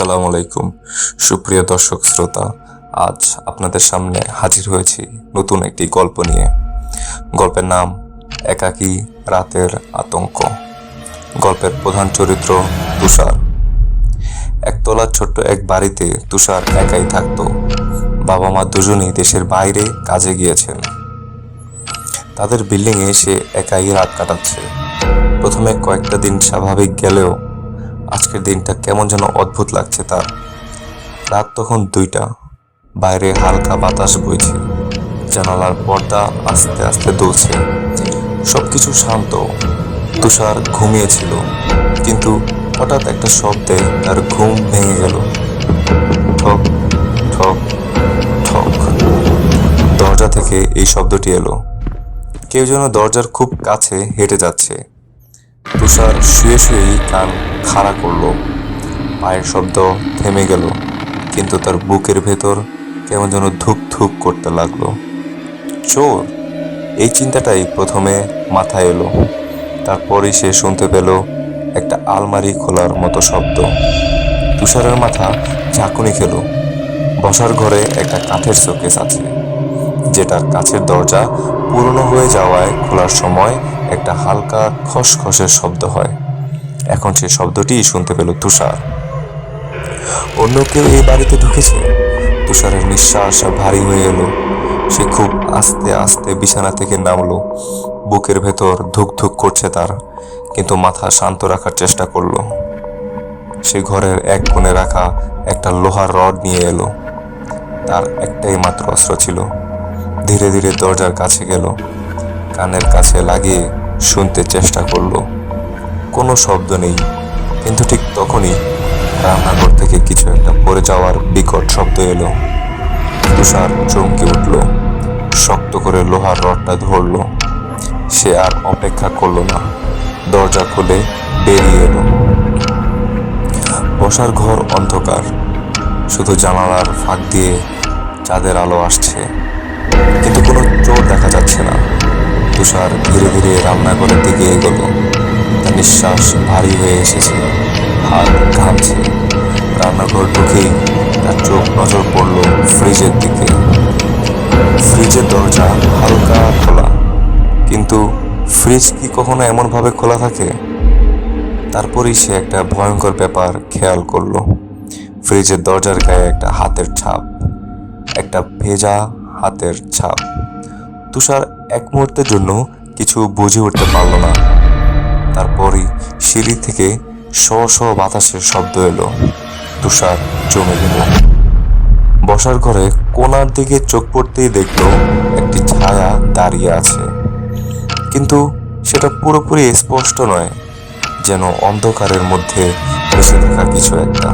আসসালামু আলাইকুম। সুপ্রিয় দর্শক শ্রোতা, আজ আপনাদের সামনে হাজির হয়েছি নতুন একটি গল্প নিয়ে। গল্পের নাম একাকী রাতের আতঙ্ক। গল্পের প্রধান চরিত্র তুষার। একতলা ছোট্ট এক বাড়িতে তুষার একাই থাকতো। বাবা মা দুজনেই দেশের বাইরে কাজে গিয়েছেন। তাদের বিল্ডিংয়ে সে একাই রাত কাটাচ্ছে। প্রথমে কয়েকটা দিন স্বাভাবিক গেলেও আজকের দিনটা কেমন যেন অদ্ভুত লাগছে তার। রাত তখন দুইটা, বাইরে হালকা বাতাস বইছে। জানালার পর্দা আস্তে আস্তে দুলছে। সবকিছু শান্ত, তুষার ঘুমিয়েছিল। কিন্তু হঠাৎ একটা শব্দে তার ঘুম ভেঙে গেল। ঠক ঠক ঠক। দরজা থেকে এই শব্দটি এলো। কেউ যেন দরজার খুব কাছে হেঁটে যাচ্ছে। তুষার শুয়ে শুয়েই কান খাড়া করল। পায়ের শব্দ থেমে গেল, কিন্তু তার বুকের ভেতর কেমন যেন ধুক ধুক করতে লাগল। চোর! এই চিন্তাটাই প্রথমে মাথায় এলো, তারপরই সে শুনতে পেল একটা আলমারি খোলার মতো শব্দ। তুষারের মাথা ঝাঁকুনি খেলো, বসার ঘরে একটা কাঠের শোকেস আছে। যেটার কাছের দরজা পুরনো হয়ে যাওয়ায় খোলার সময় একটা হালকা খসখসের শব্দ হয়। এখন সে শব্দটি শুনতে পেল তুষার। অন্য কেউ এই বাড়িতে ঢুকেছে? তুষারের নিঃশ্বাস ভারী হয়ে এলো। সে খুব আস্তে আস্তে বিছানা থেকে নামলো। বুকের ভেতর ধুক ধুক করছে তার, কিন্তু মাথা শান্ত রাখার চেষ্টা করল। সে ঘরের এক কোণে রাখা একটা লোহার রড নিয়ে এলো। তার একটাই মাত্র অস্ত্র ছিল। ধীরে ধীরে দরজার কাছে গেল। কানের কাছে লাগিয়ে শুনতে চেষ্টা করল। কোনো শব্দ নেই, কিন্তু ঠিক তখনই রান্নাঘর থেকে কিছু একটা পড়ে যাওয়ার বিকট শব্দ এলো। তুষার চমকে উঠল, শক্ত করে লোহার রডটা ধরলো। সে আর অপেক্ষা করল না, দরজা খুলে বেরিয়ে এলো। বসার ঘর অন্ধকার, শুধু জানালার ফাঁক দিয়ে চাঁদের আলো আসছে। কিন্তু কোনো চোর দেখা যাচ্ছে না। তুষার ধীরে ধীরে রান্নাঘরের দিকে এগোলো। তার নিঃশ্বাস ভারী হয়ে এসেছে। হাত ঘামছে। রান্নাঘর ঢুকেই তার চোখ নজর পড়ল ফ্রিজের দিকে। ফ্রিজের দরজা হালকা খোলা। কিন্তু ফ্রিজ কি কখনো এমনভাবে খোলা থাকে? তারপরেই সে একটা ভয়ঙ্কর ব্যাপার খেয়াল করল। ফ্রিজের দরজার গায়ে একটা হাতের ছাপ, একটা ভেজা হাতের ছাপ। তুষার এক মুহূর্তের জন্য কিছু বুঝে উঠতে পারল না। তারপরই সিঁড়ি থেকে শ শ বাতাসের শব্দ এলো। তুষার জমে গেল। বসার ঘরে কোনার দিকে চোখ পড়তেই দেখল একটি ছায়া দাঁড়িয়ে আছে। কিন্তু সেটা পুরোপুরি স্পষ্ট নয়, যেন অন্ধকারের মধ্যে বসে থাকা কিছু একটা।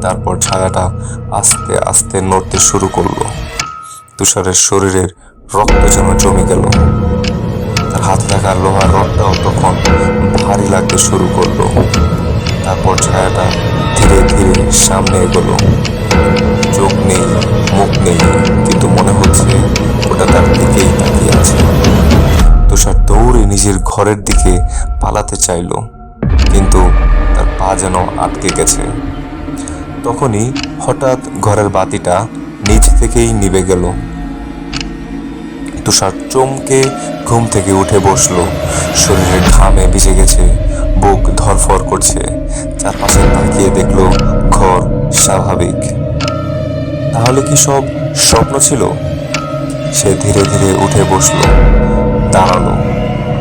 তারপর ছায়াটা আস্তে আস্তে নড়তে শুরু করল। তুষারের শরীরের রক্ত যেন জমে গেল। তার হাত থাকা লোহার রডটাও তখন ভারী লাগতে শুরু করল। তারপর ছায়াটা ধীরে ধীরে সামনে এগোলো। চোখ নেই, মুখ নেই, কিন্তু মনে হচ্ছে ওটা তার দিকেই তাকিয়ে আছে। তুষার দৌড়ে নিজের ঘরের দিকে পালাতে চাইলো, কিন্তু তার পা যেন আটকে গেছে। তখনই হঠাৎ ঘরের বাতিটা নিচ থেকেই নিভে গেল। তুষার চমকে ঘুম থেকে উঠে বসল। শরীরে ঘামে ভিজে গেছে, বুক ধরফর করছে। চারপাশে তাকিয়ে দেখল ঘর স্বাভাবিক। তাহলে কি সব স্বপ্ন ছিল? সে ধীরে ধীরে উঠে বসল, দাঁড়াল,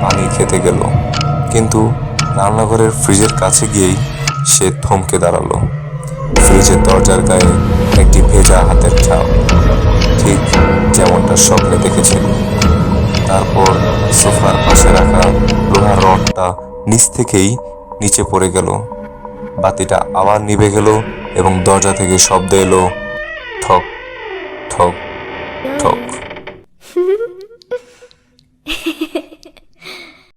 পানি খেতে গেল। কিন্তু রান্নাঘরের ফ্রিজের কাছে গিয়েই সে থমকে দাঁড়াল। ফ্রিজের দরজার গায়ে একটি ভেজা হাতের ছাপ। ঠিক যেমনটা স্বপ্নে দেখেছিল। তারপর সোফার পাশে রাখা লোহার রডটা নিচ থেকেই নিচে পড়ে গেল। বাতিটা আবার নিভে গেল এবং দরজা থেকে শব্দ এলো, ঠক ঠক ঠক।